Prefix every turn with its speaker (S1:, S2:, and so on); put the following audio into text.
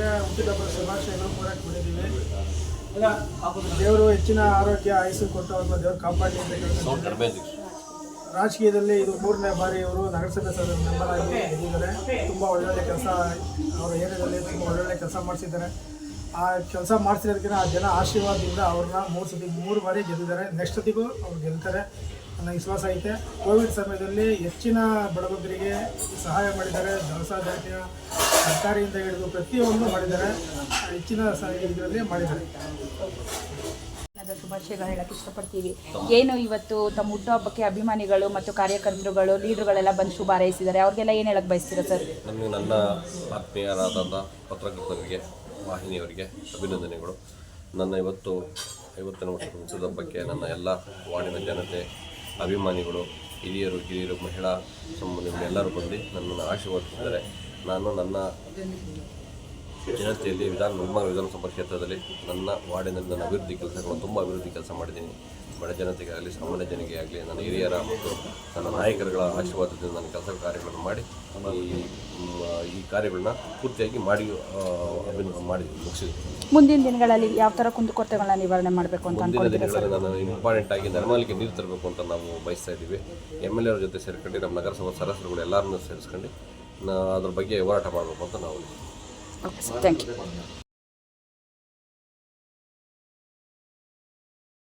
S1: ಮೂರಕ್ಕೆ ಅವರು ದೇವರು ಹೆಚ್ಚಿನ ಆರೋಗ್ಯ ಆಯಸ್ಸು ಕೊಟ್ಟು ಅವ್ರನ್ನ ದೇವರು ಕಾಪಾಡಲಿ ಅಂತ. ರಾಜಕೀಯದಲ್ಲಿ ಇದು ಮೂರನೇ ಬಾರಿ ಇವರು ನಗರಸಭೆ ಸದಸ್ಯ ಮೆಂಬರ್ ಆಗಿ ಗೆದ್ದಿದ್ದಾರೆ ತುಂಬ ಒಳ್ಳೊಳ್ಳೆ ಕೆಲಸ ಅವರ ಏರಿಯಾದಲ್ಲಿ ತುಂಬ ಒಳ್ಳೊಳ್ಳೆ ಕೆಲಸ ಮಾಡಿಸಿದ್ದಾರೆ. ಆ ಕೆಲಸ ಮಾಡಿಸಿರೋದಕ್ಕಿಂತ ಆ ಜನ ಆಶೀರ್ವಾದದಿಂದ ಅವ್ರನ್ನ ಮೂರು ಸತಿ ಮೂರು ಬಾರಿ ಗೆದ್ದಿದ್ದಾರೆ. ನೆಕ್ಸ್ಟ್ ಸತಿಗೂ ಅವ್ರು ಗೆಲ್ತಾರೆ ಅನ್ನೋ ವಿಶ್ವಾಸ ಐತೆ. ಕೋವಿಡ್ ಸಮಯದಲ್ಲಿ ಹೆಚ್ಚಿನ ಬಡವರಿಗೆ ಸಹಾಯ ಮಾಡಿದ್ದಾರೆ. ದವಸ ಧಾನ್ಯ ಸರ್ಕಾರಿಯಿಂದ ಹಿಡಿದು ಪ್ರತಿಯೊಂದು ಮಾಡಿದ್ದಾರೆ. ಹೆಚ್ಚಿನ ಇದರಲ್ಲಿ ಮಾಡಿದ್ದಾರೆ.
S2: ಶುಭಾಶಯಗಳು ಹೇಳಕ್ಕೆ ಇಷ್ಟಪಡ್ತೀವಿ. ಏನು ಇವತ್ತು ತಮ್ಮ ಹುಟ್ಟುಹಬ್ಬಕ್ಕೆ ಅಭಿಮಾನಿಗಳು ಮತ್ತು ಕಾರ್ಯಕರ್ತರುಗಳು ಲೀಡರ್ಗಳೆಲ್ಲ ಬಂದು ಶುಭ ಹಾರೈಸಿದ್ದಾರೆ. ಅವ್ರಿಗೆಲ್ಲ ಏನು ಹೇಳಕ್ಕೆ ಬಯಸ್ತೀರಾ ಸರ್?
S3: ನಮಗೆ ನನ್ನ ಆತ್ಮೀಯರಾದಂಥ ಪತ್ರಕರ್ತರಿಗೆ ವಾಹಿನಿಯವರಿಗೆ ಅಭಿನಂದನೆಗಳು. ನನ್ನ ಇವತ್ತು ಐವತ್ತನೇ ವರ್ಷದ ಹುಟ್ಟಿದ ಹಬ್ಬಕ್ಕೆ ನನ್ನ ಎಲ್ಲ ವಾರ್ಡಿನ ಜನತೆ ಅಭಿಮಾನಿಗಳು ಹಿರಿಯರು ಕಿರಿಯರು ಮಹಿಳಾ ಸಂಬಂಧಿಗಳು ಎಲ್ಲರೂ ಬಂದು ನನ್ನನ್ನು ಆಶೀರ್ವದಿಸಿದ್ದಾರೆ. ನಾನು ನನ್ನ ಜನತೆಯಲ್ಲಿ ವಿಧಾನ ನಮ್ಮ ವಿಧಾನಸಭಾ ಕ್ಷೇತ್ರದಲ್ಲಿ ನನ್ನ ವಾರ್ಡಿನಲ್ಲಿ ನನ್ನ ಅಭಿವೃದ್ಧಿ ಕೆಲಸಗಳು ತುಂಬ ಅಭಿವೃದ್ಧಿ ಕೆಲಸ ಮಾಡಿದ್ದೀನಿ. ಬಡ ಜನತೆಗೆ ಆಗಲಿ ಸಾಮಾನ್ಯ ಜನರಿಗೆ ಆಗಲಿ ನನ್ನ ಹಿರಿಯರ ಮತ್ತು ನನ್ನ ನಾಯಕರುಗಳ ಆಶೀರ್ವಾದದಿಂದ ನನ್ನ ಕೆಲಸ ಕಾರ್ಯಗಳನ್ನು ಮಾಡಿ ಈ ಕಾರ್ಯಗಳನ್ನ ಪೂರ್ತಿಯಾಗಿ ಮಾಡಿ ಮಾಡಿ ಮುಗಿಸಿದ್ದೀನಿ.
S2: ಮುಂದಿನ ದಿನಗಳಲ್ಲಿ ಯಾವ ಥರ ಕುಂದುಕೊರತೆಗಳನ್ನ ನಿವಾರಣೆ ಮಾಡಬೇಕು ಅಂತ
S3: ಮುಂದಿನ ದಿನಗಳಲ್ಲಿ ನಾನು ಇಂಪಾರ್ಟೆಂಟ್ ಆಗಿ ನರ್ಮಲ್ಗೆ ನೀರು ತರಬೇಕು ಅಂತ ನಾವು ಬಯಸ್ತಾ ಇದ್ದೀವಿ. ಎಂ ಎಲ್ ಎರ ಜೊತೆ ಸೇರ್ಕೊಂಡು ನಮ್ಮ ನಗರಸಭಾ ಸದಸ್ಯರುಗಳು ಎಲ್ಲರನ್ನೂ ಸೇರಿಸ್ಕೊಂಡು ಅದ್ರ ಬಗ್ಗೆ ಹೋರಾಟ ಮಾಡಬೇಕು ಅಂತ ನಾವು
S2: ಓಕೆ ಥ್ಯಾಂಕ್ ಯು